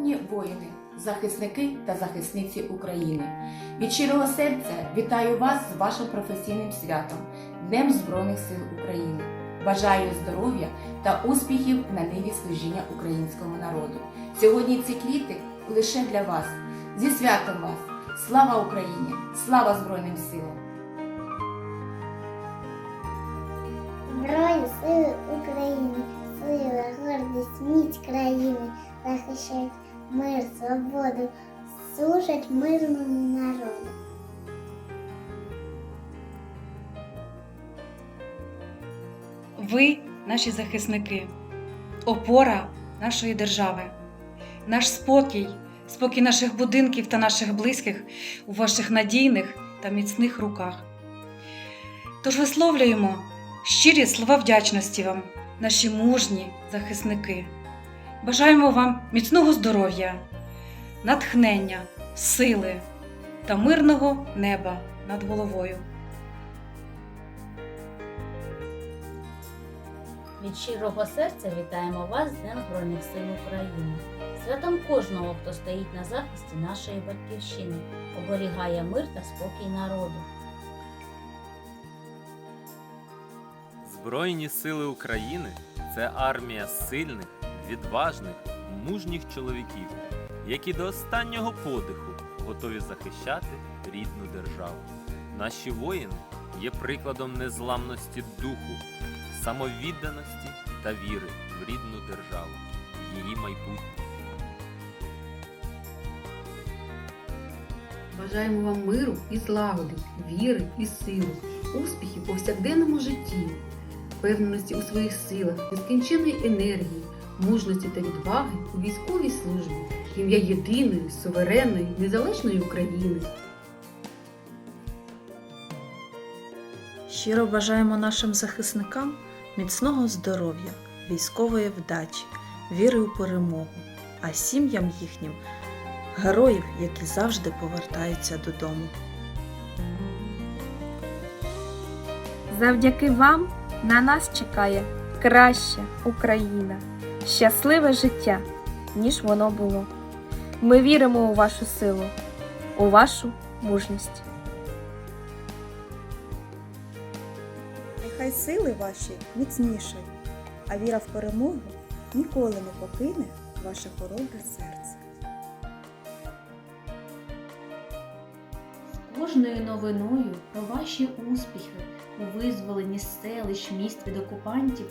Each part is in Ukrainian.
Шановні воїни, захисники та захисниці України, від щирого серця вітаю вас з вашим професійним святом Днем Збройних сил України. Бажаю здоров'я та успіхів на ниві служіння українському народу. Сьогодні ці квіти лише для вас. Зі святом вас! Слава Україні! Слава Збройним силам! Збройні сили України, мирному народу. Ви наші захисники, опора нашої держави, наш спокій, спокій наших будинків та наших близьких у ваших надійних та міцних руках. Тож висловлюємо щирі слова вдячності вам, наші мужні захисники. Бажаємо вам міцного здоров'я, натхнення, сили та мирного неба над головою. Від щирого серця вітаємо вас з Днем Збройних сил України. Святом кожного, хто стоїть на захисті нашої батьківщини, оберігає мир та спокій народу. Збройні сили України це армія сильних, відважних, мужніх чоловіків, які до останнього подиху готові захищати рідну державу. Наші воїни є прикладом незламності духу, самовідданості та віри в рідну державу, її майбутнє. Бажаємо вам миру і злагоди, віри і сили, успіхів у повсякденному житті, впевненості у своїх силах, нескінченної енергії, мужності та відваги у військовій службі, ім'я єдиної, суверенної, незалежної України. Щиро бажаємо нашим захисникам міцного здоров'я, військової вдачі, віри у перемогу, а сім'ям їхнім героїв, які завжди повертаються додому. Завдяки вам на нас чекає краща Україна, щасливе життя, ніж воно було. Ми віримо у вашу силу, у вашу мужність. Нехай сили ваші міцніші, а віра в перемогу ніколи не покине ваше хоробре серце. Кожною новиною про ваші успіхи у визволенні селищ, міст від окупантів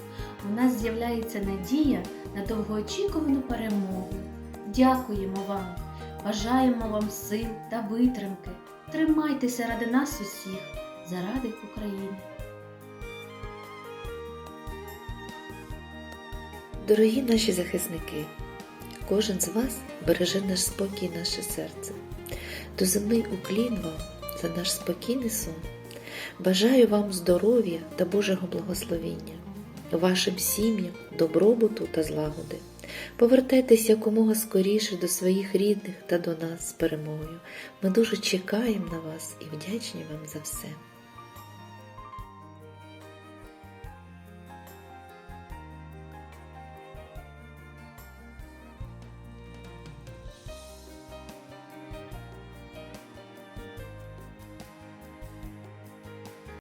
у нас з'являється надія на довгоочікувану перемогу. Дякуємо вам, бажаємо вам сил та витримки. Тримайтеся ради нас усіх, заради України. Дорогі наші захисники, кожен з вас береже наш спокій, наше серце. До земний уклін вам за наш спокійний сон. Бажаю вам здоров'я та Божого благословіння, вашим сім'ям, добробуту та злагоди. Повертайтеся якомога скоріше до своїх рідних та до нас з перемогою. Ми дуже чекаємо на вас і вдячні вам за все.